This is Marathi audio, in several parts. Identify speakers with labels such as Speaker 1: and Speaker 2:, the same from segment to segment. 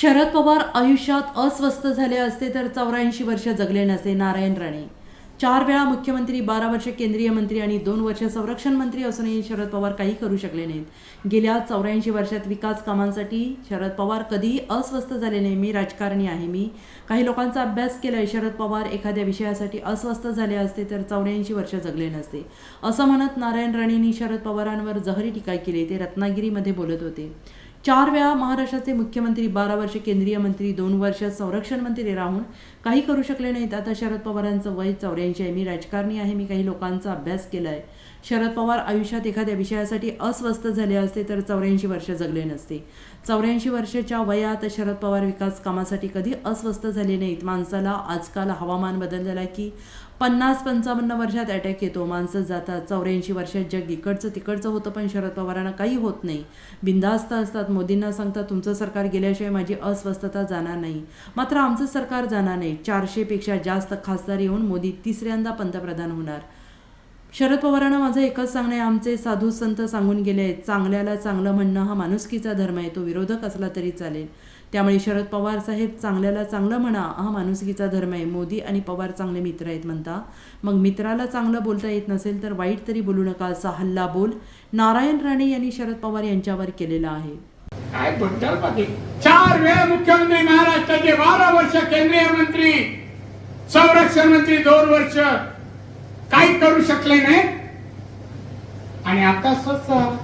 Speaker 1: शरद पवार आयुष्यात अस्वस्थ झाले असते तर चौऱ्याऐंशी वर्ष जगले नसे नारायण राणे. चार वेळा मुख्यमंत्री बारा वर्ष केंद्रीय मंत्री आणि दोन वर्ष संरक्षण मंत्री असूनही शरद पवार काही करू शकले नाहीत. गेल्या चौऱ्याऐंशी वर्षात विकास कामांसाठी शरद पवार कधीही अस्वस्थ झाले नाही. मी राजकारणी आहे मी काही लोकांचा अभ्यास केलाय. शरद पवार एखाद्या विषयासाठी अस्वस्थ झाले असते तर चौऱ्याऐंशी वर्ष जगले नसते. असं म्हणत नारायण राणेंनी शरद पवारांवर जहरी टीका केली ते रत्नागिरीमध्ये बोलत होते. चार वेळा महाराष्ट्राचे मुख्यमंत्री बारा वर्ष केंद्रीय मंत्री दोन वर्ष संरक्षण मंत्री राहून काही करू शकले नाहीत. आता शरद पवारांचं वय चौऱ्याऐंशी आहे. मी राजकारणी आहे. मी काही लोकांचा अभ्यास केला आहे. शरद पवार आयुष्यात एखाद्या विषयासाठी अस्वस्थ झाले असते तर चौऱ्याऐंशी वर्ष जगले नसते. चौऱ्याऐंशी वर्षाच्या वयात शरद पवार विकास कामासाठी कधी अस्वस्थ झाले नाहीत? माणसाला आजकाल हवामान बदललेला की पन्नास पंचावन्न वर्षात अटॅक येतो. माणसं जातात. चौऱ्याऐंशी वर्षात जग इकडचं तिकडचं होतं पण शरद पवारांना काही होत नाही. बिंदास्त असतात. मोदींना सांगतात तुमचं सरकार गेल्याशिवाय माझी अस्वस्थता जाणार नाही. मात्र आमचं सरकार जाणार नाही. चारशेपेक्षा जास्त खासदार येऊन मोदी तिसऱ्यांदा पंतप्रधान होणार. शरद पवारांना माझं एकच सांगणं आहे. आमचे साधू संत सांगून गेले आहेत चांगल्याला चांगलं म्हणणं हा माणुसकीचा धर्म आहे. तो विरोधक असला तरी चालेल. त्यामुळे शरद पवार साहेब चांगल्याला चांगलं म्हणा हा माणुसकीचा धर्म आहे. मोदी आणि पवार चांगले मित्र आहेत म्हणता. मग मित्राला चांगलं बोलता येत नसेल तर वाईट तरी बोलू नका असा हल्ला बोल नारायण राणे यांनी शरद पवार यांच्यावर केलेला आहे.
Speaker 2: काय बद्दल चार वेळा मुख्यमंत्री महाराष्ट्राचे बारा वर्ष केंद्रीय मंत्री संरक्षण मंत्री दोन वर्ष. काही करू शकले नाही. आणि आता स्वतः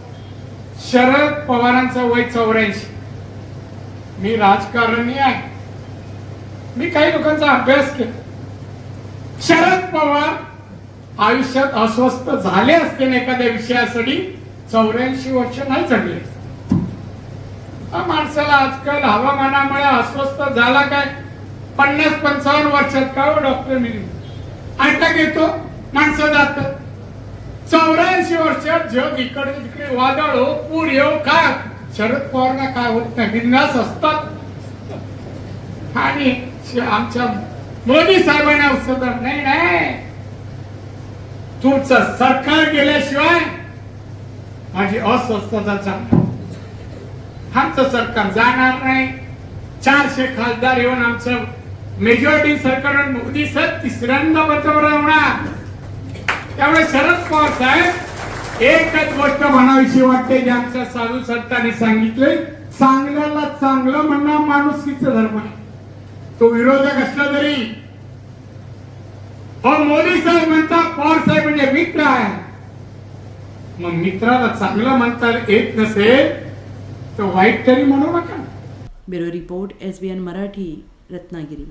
Speaker 2: शरद पवारांचं वय चौऱ्याऐंशी. मी राजकारणी आहे. मी काही लोकांचा अभ्यास केला. शरद पवार आयुष्यात अस्वस्थ झाले असते ना एखाद्या विषयासाठी चौऱ्याऐंशी वर्ष नाही चढले. माणसाला आजकाल हवामानामुळे अस्वस्थ झाला काय? पन्नास पंचावन्न वर्षात का डॉक्टर मिली अटक येतो माणसं जात. चौऱ्याऐंशी वर्षात जग इकडे तिकडे वादळ हो पूर येऊ हो, काय शरद पवारला काय होत नाही बिंदास असतात. आणि आमच्या मोदी साहेबांना औषध नाही नाही. तुमचं सरकार गेल्याशिवाय माझी अस्वस्थता चालणार आमचं सरकार जाणार नाही. चारशे खासदार येऊन आमचं मेजॉरिटी सरकार मोदी सर तिसऱ्यांदा पंतप्रधान होणार त्यामुळे शरद पवार साहेब एकच गोष्ट म्हणावीशी वाटते जे आमच्या साधू संतांनी सांगितले चांगल्याला चांगलं म्हणणं माणुसकीचं धर्म आहे. तो विरोधक असला तरी हो, मोदी साहेब म्हणतात पवार साहेब म्हणजे मित्र आहे. मग मित्राला चांगलं म्हणता येत नसेल तर वाईट तरी म्हणू नका.
Speaker 1: Bureau report S B N Marathi Ratnagiri.